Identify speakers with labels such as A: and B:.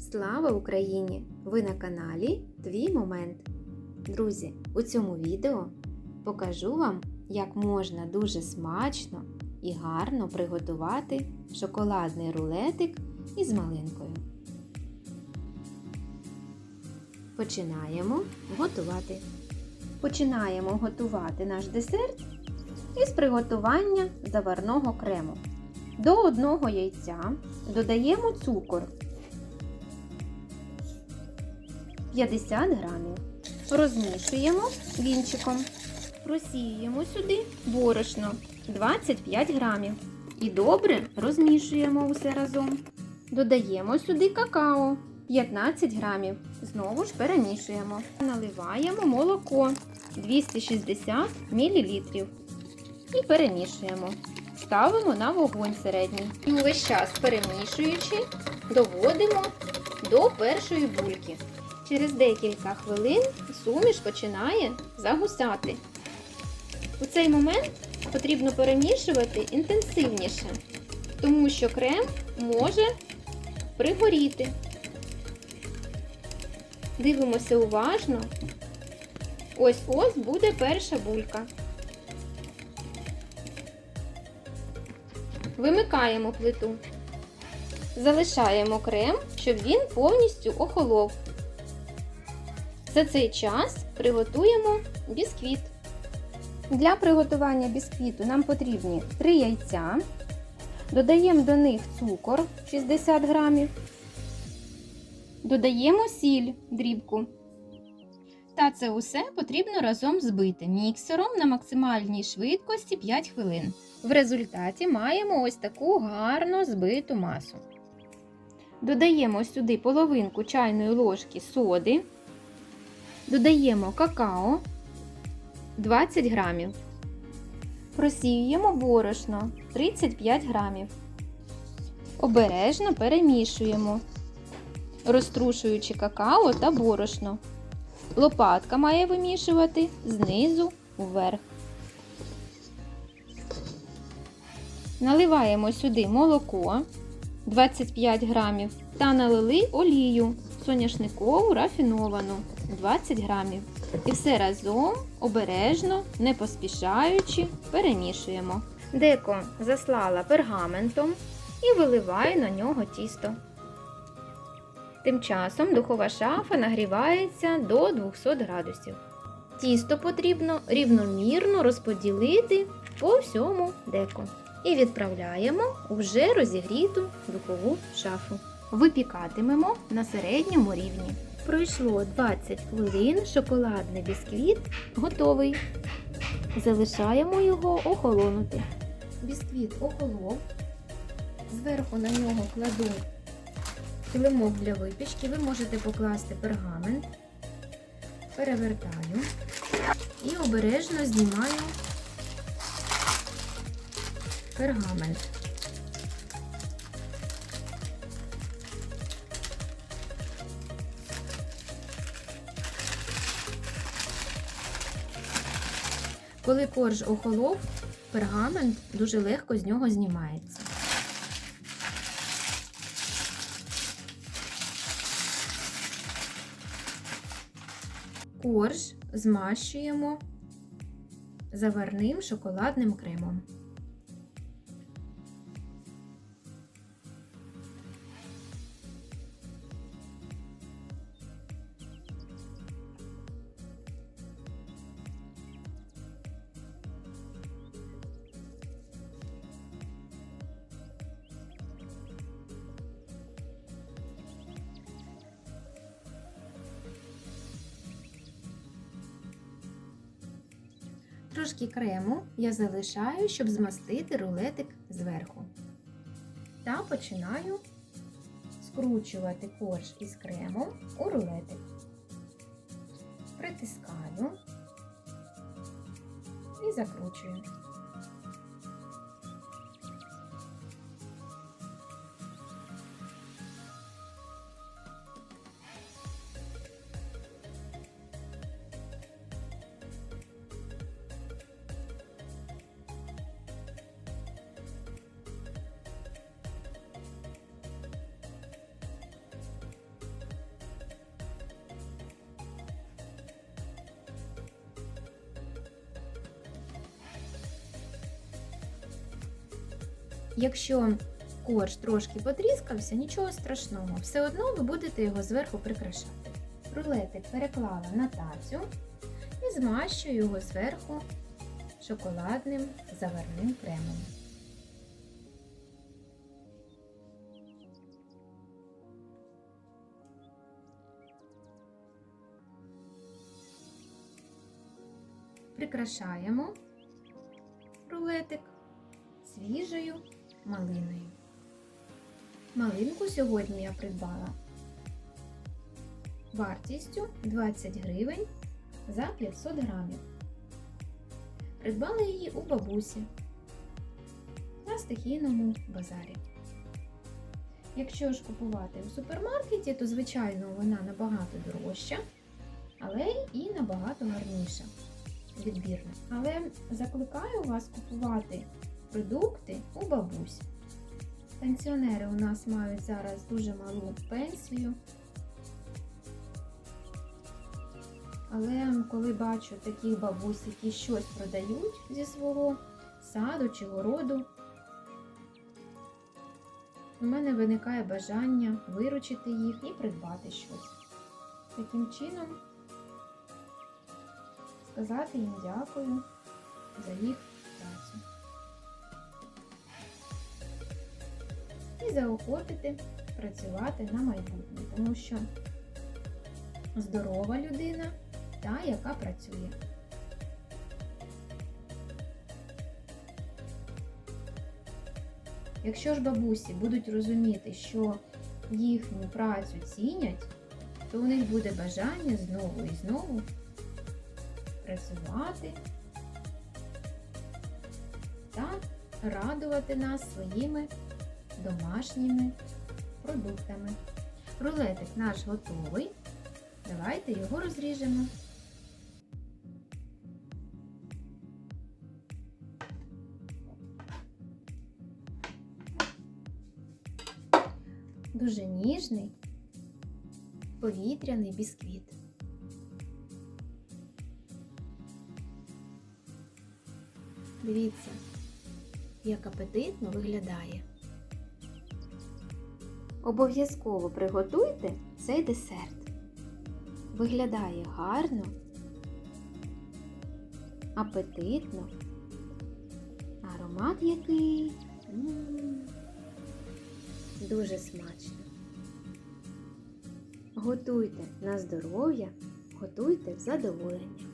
A: Слава Україні! Ви на каналі Твій Момент. Друзі, у цьому відео покажу вам, як можна дуже смачно і гарно приготувати шоколадний рулетик із малинкою. Починаємо готувати. Починаємо готувати наш десерт із приготування заварного крему. До одного яйця додаємо цукор 50 грамів. Розмішуємо вінчиком. Просіюємо сюди борошно 25 грамів. І добре розмішуємо усе разом. Додаємо сюди какао 15 грамів. Знову ж перемішуємо. Наливаємо молоко 260 мл. І перемішуємо. Ставимо на вогонь середній. І увесь час перемішуючи, доводимо до першої бульки. Через декілька хвилин суміш починає загусати. У цей момент потрібно перемішувати інтенсивніше, тому що крем може пригоріти. Дивимося уважно. Ось ось буде перша булька. Вимикаємо плиту. Залишаємо крем, щоб він повністю охолов. За цей час приготуємо бісквіт. Для приготування бісквіту нам потрібні 3 яйця. Додаємо до них цукор 60 грамів. Додаємо сіль дрібку. Та це усе потрібно разом збити міксером на максимальній швидкості 5 хвилин. В результаті маємо ось таку гарно збиту масу. Додаємо сюди половинку чайної ложки соди. Додаємо какао 20 грамів. Просіюємо борошно 35 грамів. Обережно перемішуємо, розтрушуючи какао та борошно. Лопатка має вимішувати знизу вверх. Наливаємо сюди молоко 25 грамів та налили олію соняшникову рафіновану 20 грамів. І все разом обережно, не поспішаючи, перемішуємо. Деко заслала пергаментом і виливаю на нього тісто. Тим часом духова шафа нагрівається до 200 градусів. Тісто потрібно рівномірно розподілити по всьому деко. І відправляємо у вже розігріту духову шафу. Випікатимемо на середньому рівні. Пройшло 20 хвилин, шоколадний бісквіт готовий. Залишаємо його охолонути. Бісквіт охолов. Зверху на нього кладу килимок для випічки. Ви можете покласти пергамент, перевертаю і обережно знімаю пергамент. Коли корж охолов, пергамент дуже легко з нього знімається. Корж змащуємо заварним шоколадним кремом. Трошки крему я залишаю, щоб змастити рулетик зверху. Та починаю скручувати корж із кремом у рулетик. Притискаю і закручую.
B: Якщо корж трошки потріскався, нічого страшного, все одно ви будете його зверху прикрашати. Рулетик переклала на тацю і змащую його зверху шоколадним заварним кремом. Прикрашаємо рулетик свіжою малиною. Малинку сьогодні я придбала вартістю 20 гривень за 500 грамів. Придбала її у бабусі на стихійному базарі. Якщо ж купувати у супермаркеті, то звичайно вона набагато дорожча, але і набагато гарніша відбірна. Але закликаю вас купувати продукти у бабусь. Пенсіонери у нас мають зараз дуже малу пенсію. Але коли бачу таких бабусь, які щось продають зі свого саду чи городу, у мене виникає бажання виручити їх і придбати щось. Таким чином сказати їм дякую за їх І заохотити працювати на майбутнє, тому що здорова людина та, яка працює. Якщо ж бабусі будуть розуміти, що їхню працю цінять, то у них буде бажання знову і знову працювати та радувати нас своїми домашніми продуктами. Рулетик наш готовий. Давайте його розріжемо. Дуже ніжний повітряний бісквіт. Дивіться, як апетитно виглядає. Обов'язково приготуйте цей десерт. Виглядає гарно, апетитно, аромат який дуже смачно. Готуйте на здоров'я, готуйте в задоволення.